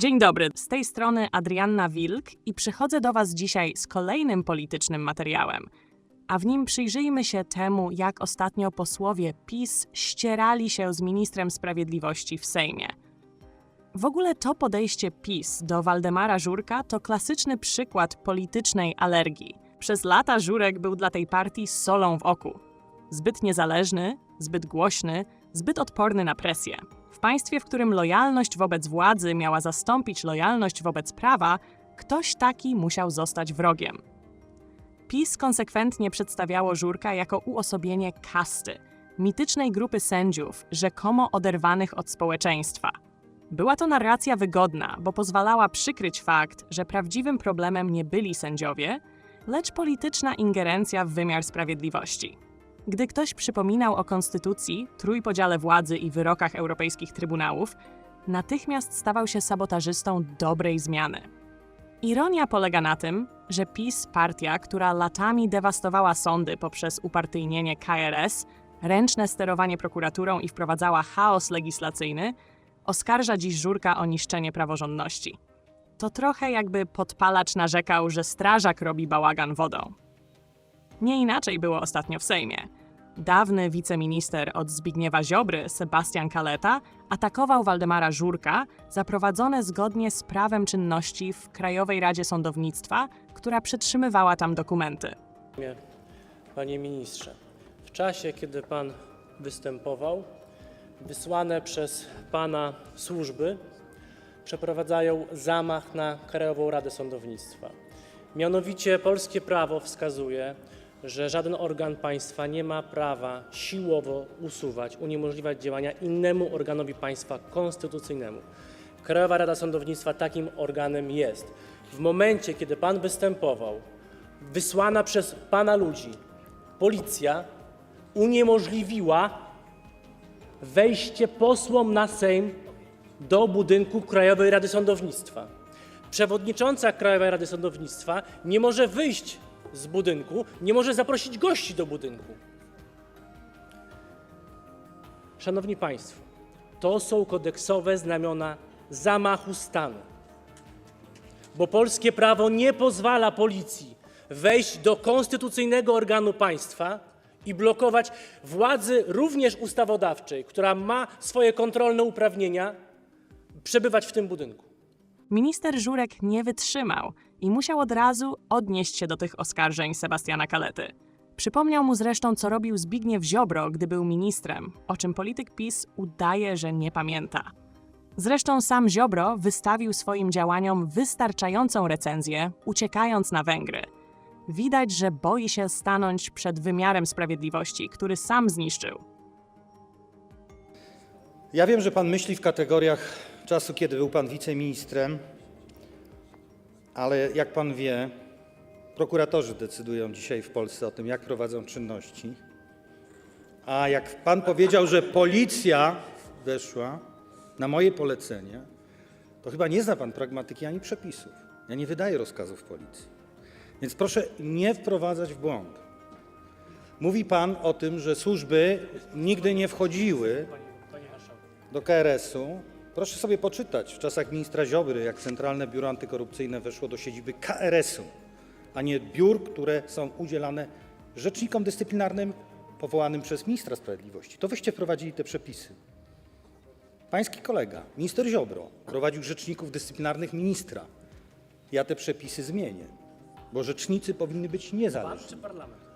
Dzień dobry, z tej strony Adrianna Wilk i przychodzę do Was dzisiaj z kolejnym politycznym materiałem. A w nim przyjrzyjmy się temu, jak ostatnio posłowie PiS ścierali się z ministrem sprawiedliwości w Sejmie. W ogóle to podejście PiS do Waldemara Żurka to klasyczny przykład politycznej alergii. Przez lata Żurek był dla tej partii solą w oku. Zbyt niezależny, zbyt głośny, zbyt odporny na presję. W państwie, w którym lojalność wobec władzy miała zastąpić lojalność wobec prawa, ktoś taki musiał zostać wrogiem. PiS konsekwentnie przedstawiało Żurka jako uosobienie kasty, mitycznej grupy sędziów, rzekomo oderwanych od społeczeństwa. Była to narracja wygodna, bo pozwalała przykryć fakt, że prawdziwym problemem nie byli sędziowie, lecz polityczna ingerencja w wymiar sprawiedliwości. Gdy ktoś przypominał o konstytucji, trójpodziale władzy i wyrokach europejskich trybunałów, natychmiast stawał się sabotażystą dobrej zmiany. Ironia polega na tym, że PiS, partia, która latami dewastowała sądy poprzez upartyjnienie KRS, ręczne sterowanie prokuraturą i wprowadzała chaos legislacyjny, oskarża dziś Żurka o niszczenie praworządności. To trochę jakby podpalacz narzekał, że strażak robi bałagan wodą. Nie inaczej było ostatnio w Sejmie. Dawny wiceminister od Zbigniewa Ziobry, Sebastian Kaleta, atakował Waldemara Żurka za prowadzone zgodnie z prawem czynności w Krajowej Radzie Sądownictwa, która przetrzymywała tam dokumenty. Panie ministrze, w czasie, kiedy pan występował, wysłane przez pana służby przeprowadzają zamach na Krajową Radę Sądownictwa. Mianowicie polskie prawo wskazuje, że żaden organ państwa nie ma prawa siłowo usuwać, uniemożliwiać działania innemu organowi państwa konstytucyjnemu. Krajowa Rada Sądownictwa takim organem jest. W momencie, kiedy pan występował, wysłana przez pana ludzi policja uniemożliwiła wejście posłom na Sejm do budynku Krajowej Rady Sądownictwa. Przewodnicząca Krajowej Rady Sądownictwa nie może wyjść z budynku, nie może zaprosić gości do budynku. Szanowni Państwo, to są kodeksowe znamiona zamachu stanu bo polskie prawo nie pozwala policji wejść do konstytucyjnego organu państwa i blokować władzy również ustawodawczej, która ma swoje kontrolne uprawnienia, przebywać w tym budynku. Minister Żurek nie wytrzymał i musiał od razu odnieść się do tych oskarżeń Sebastiana Kalety. Przypomniał mu zresztą, co robił Zbigniew Ziobro, gdy był ministrem, o czym polityk PiS udaje, że nie pamięta. Zresztą sam Ziobro wystawił swoim działaniom wystarczającą recenzję, uciekając na Węgry. Widać, że boi się stanąć przed wymiarem sprawiedliwości, który sam zniszczył. Ja wiem, że pan myśli w kategoriach czasu, kiedy był pan wiceministrem, ale jak pan wie, prokuratorzy decydują dzisiaj w Polsce o tym, jak prowadzą czynności. A jak pan powiedział, że policja weszła na moje polecenie, to chyba nie zna pan pragmatyki ani przepisów. Ja nie wydaję rozkazów policji. Więc proszę nie wprowadzać w błąd. Mówi pan o tym, że służby nigdy nie wchodziły do KRS-u. Proszę sobie poczytać w czasach ministra Ziobry, jak Centralne Biuro Antykorupcyjne weszło do siedziby KRS-u, a nie biur, które są udzielane rzecznikom dyscyplinarnym powołanym przez ministra sprawiedliwości. To wyście wprowadzili te przepisy. Pański kolega, minister Ziobro, prowadził rzeczników dyscyplinarnych ministra. Ja te przepisy zmienię, bo rzecznicy powinny być niezależni. parlament?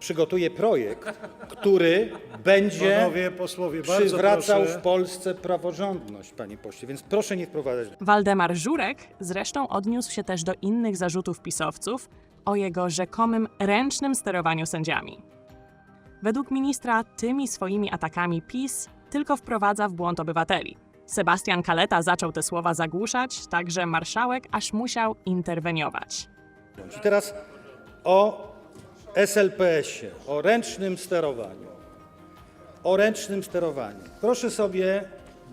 Przygotuję projekt, który będzie Panowie posłowie, bardzo przywracał proszę. w Polsce praworządność, panie pośle, więc proszę nie wprowadzać. Waldemar Żurek zresztą odniósł się też do innych zarzutów pisowców o jego rzekomym ręcznym sterowaniu sędziami. Według ministra tymi swoimi atakami PiS tylko wprowadza w błąd obywateli. Sebastian Kaleta zaczął te słowa zagłuszać, także marszałek aż musiał interweniować. I teraz o SLPS-ie, o ręcznym sterowaniu. O ręcznym sterowaniu. Proszę sobie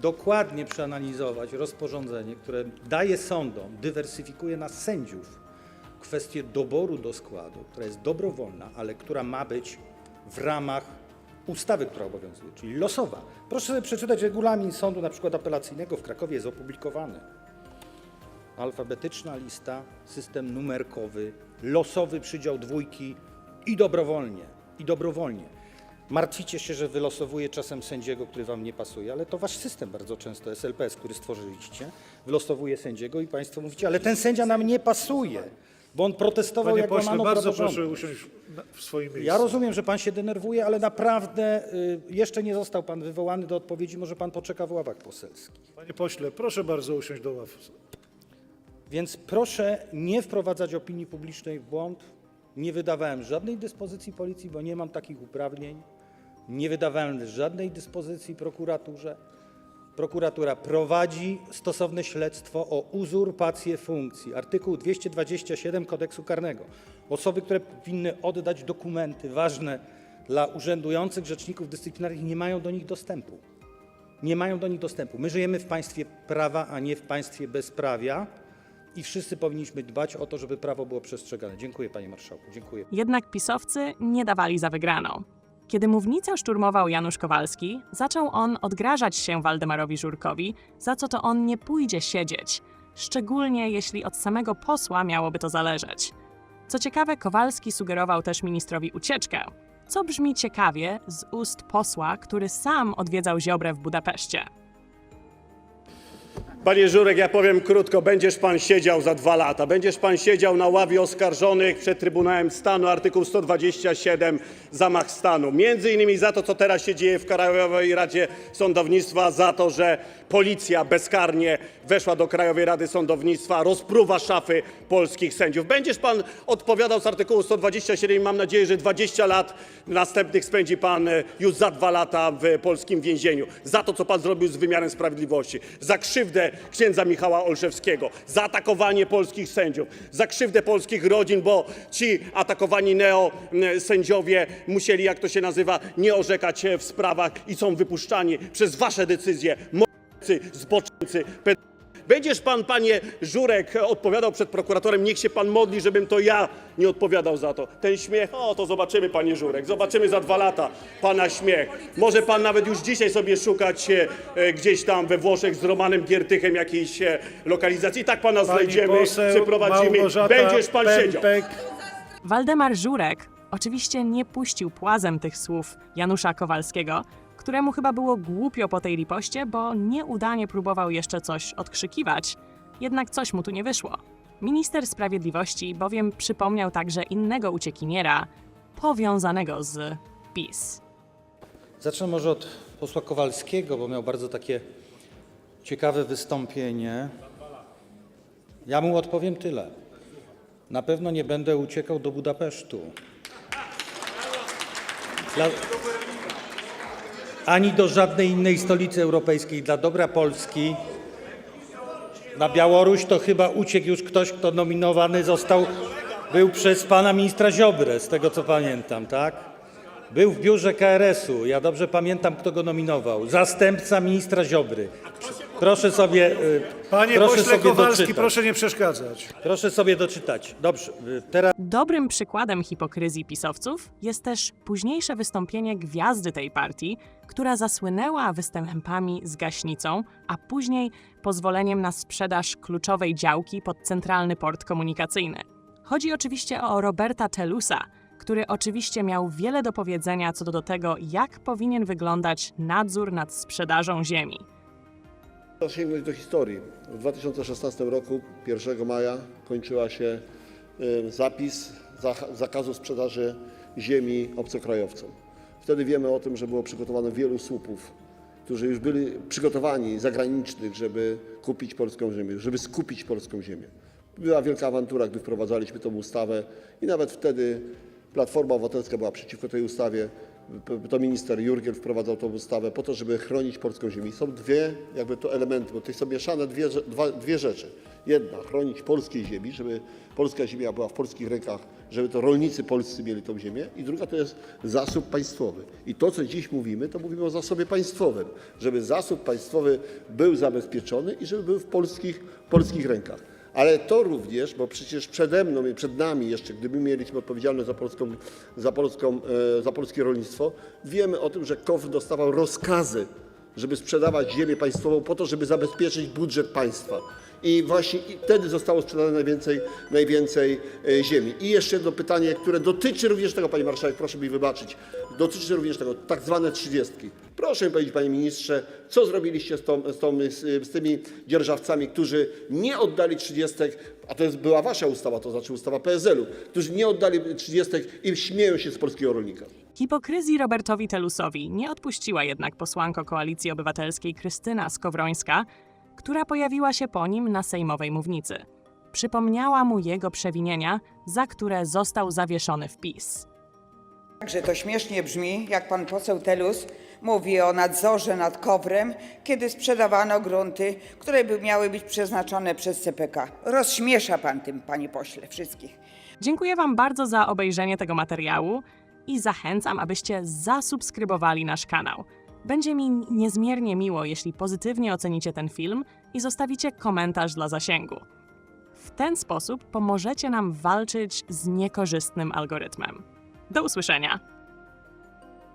dokładnie przeanalizować rozporządzenie, które daje sądom, dywersyfikuje na sędziów kwestię doboru do składu, która jest dobrowolna, ale która ma być w ramach ustawy, która obowiązuje, czyli losowa. Proszę sobie przeczytać regulamin sądu na przykład apelacyjnego w Krakowie, jest opublikowany. Alfabetyczna lista, system numerkowy, losowy przydział dwójki i dobrowolnie, i dobrowolnie. Martwicie się, że wylosowuje czasem sędziego, który wam nie pasuje, ale to wasz system bardzo często, SLPS, który stworzyliście, wylosowuje sędziego i państwo mówicie, ale ten sędzia nam nie pasuje, bo on protestował Panie jak pośle, łamano bardzo praworządność. proszę usiąść na- w swoim miejscu. Ja rozumiem, że pan się denerwuje, ale naprawdę y, jeszcze nie został pan wywołany do odpowiedzi, może pan poczeka w ławach poselskich. Panie pośle, proszę bardzo usiąść do ław. Więc proszę nie wprowadzać opinii publicznej w błąd. Nie wydawałem żadnej dyspozycji policji, bo nie mam takich uprawnień. Nie wydawałem żadnej dyspozycji prokuraturze. Prokuratura prowadzi stosowne śledztwo o uzurpację funkcji. Artykuł 227 kodeksu karnego. Osoby, które powinny oddać dokumenty ważne dla urzędujących rzeczników dyscyplinarnych, nie mają do nich dostępu. Nie mają do nich dostępu. My żyjemy w państwie prawa, a nie w państwie bezprawia i wszyscy powinniśmy dbać o to, żeby prawo było przestrzegane. Dziękuję panie marszałku. Dziękuję. Jednak pisowcy nie dawali za wygraną. Kiedy mównicę szturmował Janusz Kowalski, zaczął on odgrażać się Waldemarowi Żurkowi, za co to on nie pójdzie siedzieć, szczególnie jeśli od samego posła miałoby to zależeć. Co ciekawe, Kowalski sugerował też ministrowi ucieczkę, co brzmi ciekawie z ust posła, który sam odwiedzał Ziobrę w Budapeszcie. Panie Żurek, ja powiem krótko, będziesz pan siedział za dwa lata. Będziesz pan siedział na ławie oskarżonych przed Trybunałem Stanu, artykuł 127, zamach stanu. Między innymi za to, co teraz się dzieje w Krajowej Radzie Sądownictwa, za to, że policja bezkarnie weszła do Krajowej Rady Sądownictwa, rozpruwa szafy polskich sędziów. Będziesz pan odpowiadał z artykułu 127 i mam nadzieję, że 20 lat następnych spędzi pan e, już za dwa lata w polskim więzieniu. Za to, co pan zrobił z wymiarem sprawiedliwości. Za krzywdę księdza Michała Olszewskiego. Za atakowanie polskich sędziów. Za krzywdę polskich rodzin, bo ci atakowani neo-sędziowie musieli, jak to się nazywa, nie orzekać e, w sprawach i są wypuszczani przez wasze decyzje. Zboczeńcy, ped... Będziesz pan, panie Żurek, odpowiadał przed prokuratorem. Niech się pan modli, żebym to ja nie odpowiadał za to. Ten śmiech, o to zobaczymy, panie Żurek. Zobaczymy za dwa lata pana śmiech. Może pan nawet już dzisiaj sobie szukać e, e, gdzieś tam we Włoszech z Romanem Giertychem jakiejś e, lokalizacji. I tak pana Pani znajdziemy, poseł przeprowadzimy. Małgorzata Będziesz pan siedział. Pępek. Waldemar Żurek oczywiście nie puścił płazem tych słów Janusza Kowalskiego, któremu chyba było głupio po tej ripoście, bo nieudanie próbował jeszcze coś odkrzykiwać. Jednak coś mu tu nie wyszło. Minister Sprawiedliwości bowiem przypomniał także innego uciekiniera, powiązanego z PiS. Zacznę może od posła Kowalskiego, bo miał bardzo takie ciekawe wystąpienie. Ja mu odpowiem tyle. Na pewno nie będę uciekał do Budapesztu. Dla... Ani do żadnej innej stolicy europejskiej. Dla dobra Polski na Białoruś to chyba uciekł już ktoś, kto nominowany został, był przez pana ministra Ziobrę, z tego co pamiętam, tak? Był w biurze KRS-u. Ja dobrze pamiętam, kto go nominował. Zastępca ministra Ziobry. Proszę sobie, y, Panie proszę pośle sobie Kowalski, doczytać. proszę nie przeszkadzać. Proszę sobie doczytać. Dobrze, y, teraz Dobrym przykładem hipokryzji pisowców jest też późniejsze wystąpienie gwiazdy tej partii, która zasłynęła występami z gaśnicą, a później pozwoleniem na sprzedaż kluczowej działki pod centralny port komunikacyjny. Chodzi oczywiście o Roberta Telusa, który oczywiście miał wiele do powiedzenia co do tego, jak powinien wyglądać nadzór nad sprzedażą ziemi. Trzeba sięgnąć do historii. W 2016 roku, 1 maja, kończyła się y, zapis zakazu sprzedaży ziemi obcokrajowcom. Wtedy wiemy o tym, że było przygotowane wielu słupów, którzy już byli przygotowani zagranicznych, żeby kupić polską ziemię, żeby skupić polską ziemię. Była wielka awantura, gdy wprowadzaliśmy tą ustawę i nawet wtedy Platforma Obywatelska była przeciwko tej ustawie. To minister Jurgiel wprowadzał tą ustawę po to, żeby chronić polską ziemię. I są dwie jakby to elementy, bo to są mieszane dwie, dwa, dwie rzeczy. Jedna, chronić polskiej ziemi, żeby polska ziemia była w polskich rękach, żeby to rolnicy polscy mieli tą ziemię. I druga to jest zasób państwowy. I to, co dziś mówimy, to mówimy o zasobie państwowym, żeby zasób państwowy był zabezpieczony i żeby był w polskich, polskich rękach. Ale to również, bo przecież przede mną i przed nami jeszcze, gdyby mieliśmy odpowiedzialność za, polską, e, za polskie rolnictwo, wiemy o tym, że KOWR dostawał rozkazy, żeby sprzedawać ziemię państwową po to, żeby zabezpieczyć budżet państwa. I właśnie i wtedy zostało sprzedane najwięcej, najwięcej e, ziemi. I jeszcze jedno pytanie, które dotyczy również tego, Pani Marszałek, proszę mi wybaczyć, dotyczy również tego, tak zwane trzydziestki. Proszę mi powiedzieć, Panie Ministrze, co zrobiliście z, tą, z, tą, z, z tymi dzierżawcami, którzy nie oddali trzydziestek, a to jest, była Wasza ustawa, to znaczy ustawa PSL-u, którzy nie oddali trzydziestek i śmieją się z polskiego rolnika. Hipokryzji Robertowi Telusowi nie odpuściła jednak posłanko Koalicji Obywatelskiej Krystyna Skowrońska, która pojawiła się po nim na sejmowej mównicy. Przypomniała mu jego przewinienia, za które został zawieszony w PiS. Także to śmiesznie brzmi, jak pan poseł Telus mówi o nadzorze nad kowrem, kiedy sprzedawano grunty, które by miały być przeznaczone przez CPK. Rozśmiesza pan tym, panie pośle, wszystkich. Dziękuję Wam bardzo za obejrzenie tego materiału i zachęcam, abyście zasubskrybowali nasz kanał. Będzie mi niezmiernie miło, jeśli pozytywnie ocenicie ten film i zostawicie komentarz dla zasięgu. W ten sposób pomożecie nam walczyć z niekorzystnym algorytmem. Do usłyszenia!